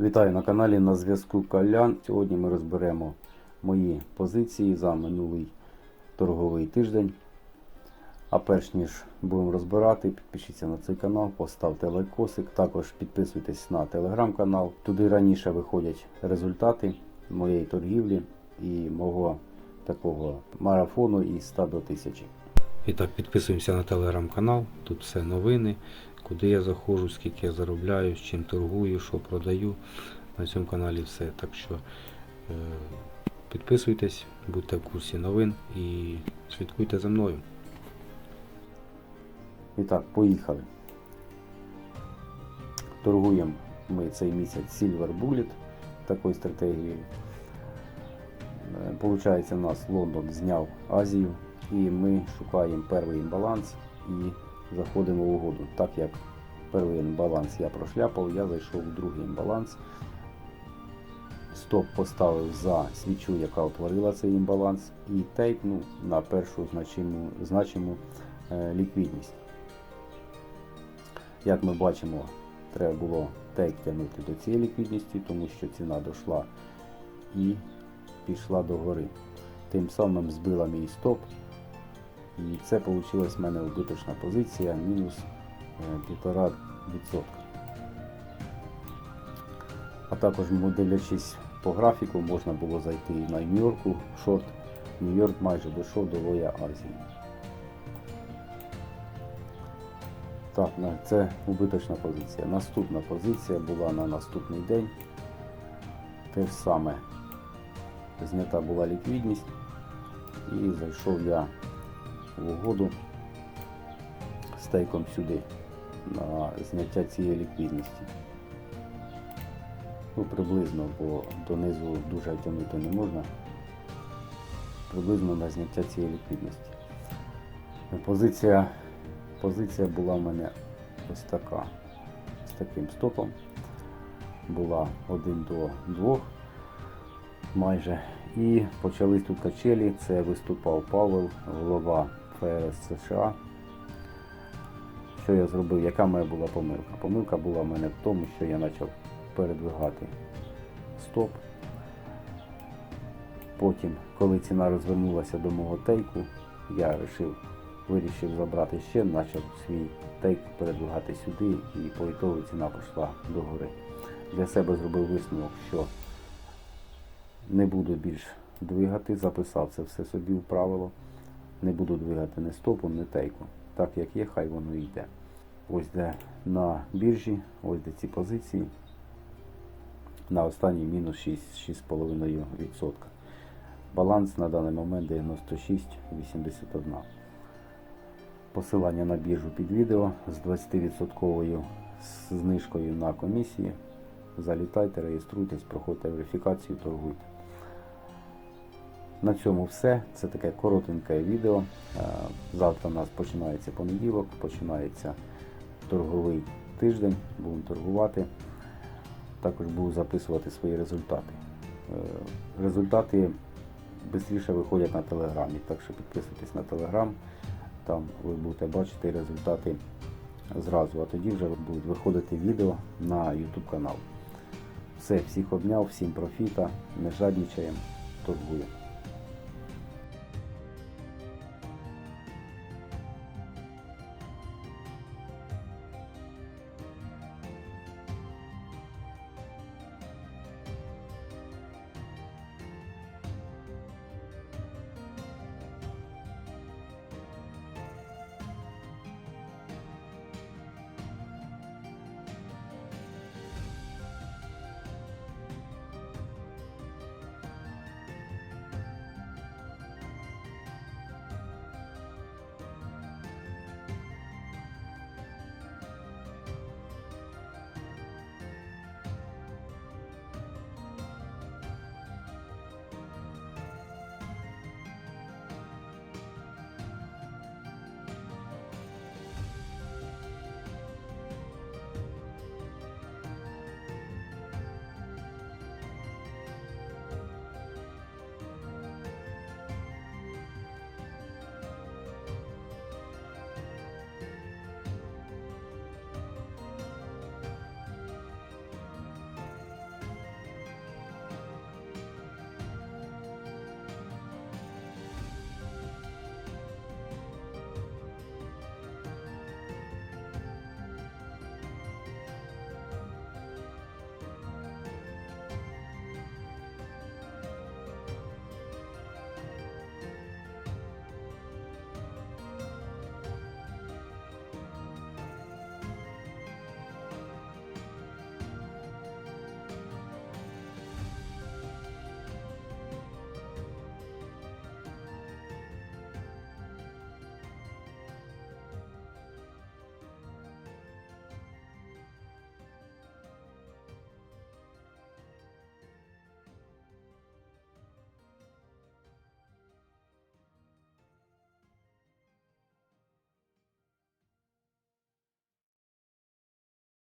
Вітаю на каналі на зв'язку Колян. Сьогодні ми розберемо мої позиції за минулий торговий тиждень. А перш ніж будемо розбирати, підпишіться на цей канал, поставте лайкосик. Також підписуйтесь на телеграм-канал. Туди раніше виходять результати моєї торгівлі і мого такого марафону із 100 до 1000. І так, підписуємося на телеграм-канал. Тут все новини, куди я заходжу, скільки я заробляю, з чим торгую, що продаю. На цьому каналі все. Так що е, підписуйтесь, будьте в курсі новин і слідкуйте за мною. І так, поїхали. Торгуємо ми цей місяць Silver Bullet такою стратегією. Е, Получається, у нас Лондон зняв Азію і ми шукаємо перший імбаланс і заходимо в угоду. Так як перший імбаланс я прошляпав, я зайшов у другий імбаланс. Стоп поставив за свічу, яка утворила цей імбаланс, і тейпнув на першу значиму, значиму е, ліквідність. Як ми бачимо, треба було тейк тягнути до цієї ліквідності, тому що ціна дійшла і пішла догори. Тим самим збила мій стоп. І це вийшла в мене убиточна позиція мінус е, 1,5%. А також, дивлячись по графіку, можна було зайти і на Нью-Йорку шорт. Нью-Йорк майже дійшов до Лоя Азії. Так, це убиточна позиція. Наступна позиція була на наступний день. Те ж саме. Знята була ліквідність і зайшов я в угоду з тейком сюди на зняття цієї ліквідності. Ну, приблизно, бо донизу дуже тягнути не можна. Приблизно на зняття цієї ліквідності. Позиція, позиція була в мене ось така. З таким стопом. Була 1 до 2 майже. І почались тут качелі. Це виступав Павел, голова США. Що я зробив? Яка моя була помилка? Помилка була в мене в тому, що я почав передвигати стоп. Потім, коли ціна розвернулася до мого тейку, я вирішив, вирішив забрати ще, почав свій тейк передвигати сюди і по ітогу ціна пішла догори. Для себе зробив висновок, що не буду більш двигати, записав це все собі в правило. Не буду двигати ні стопом, ні тейком. Так як є, хай воно йде. Ось де на біржі, ось де ці позиції. На останній мінус 6, 6,5%. Баланс на даний момент 96,81. Посилання на біржу під відео з 20% знижкою на комісії. Залітайте, реєструйтесь, проходьте верифікацію, торгуйте. На цьому все. Це таке коротеньке відео. Е, Завтра у нас починається понеділок, починається торговий тиждень, будемо торгувати. Також буду записувати свої результати. Е, Результати швидше виходять на телеграмі, так що підписуйтесь на телеграм, там ви будете бачити результати зразу, а тоді вже будуть виходити відео на YouTube канал. Все, всіх обняв, всім профіта, не жадничаємо, торгуємо.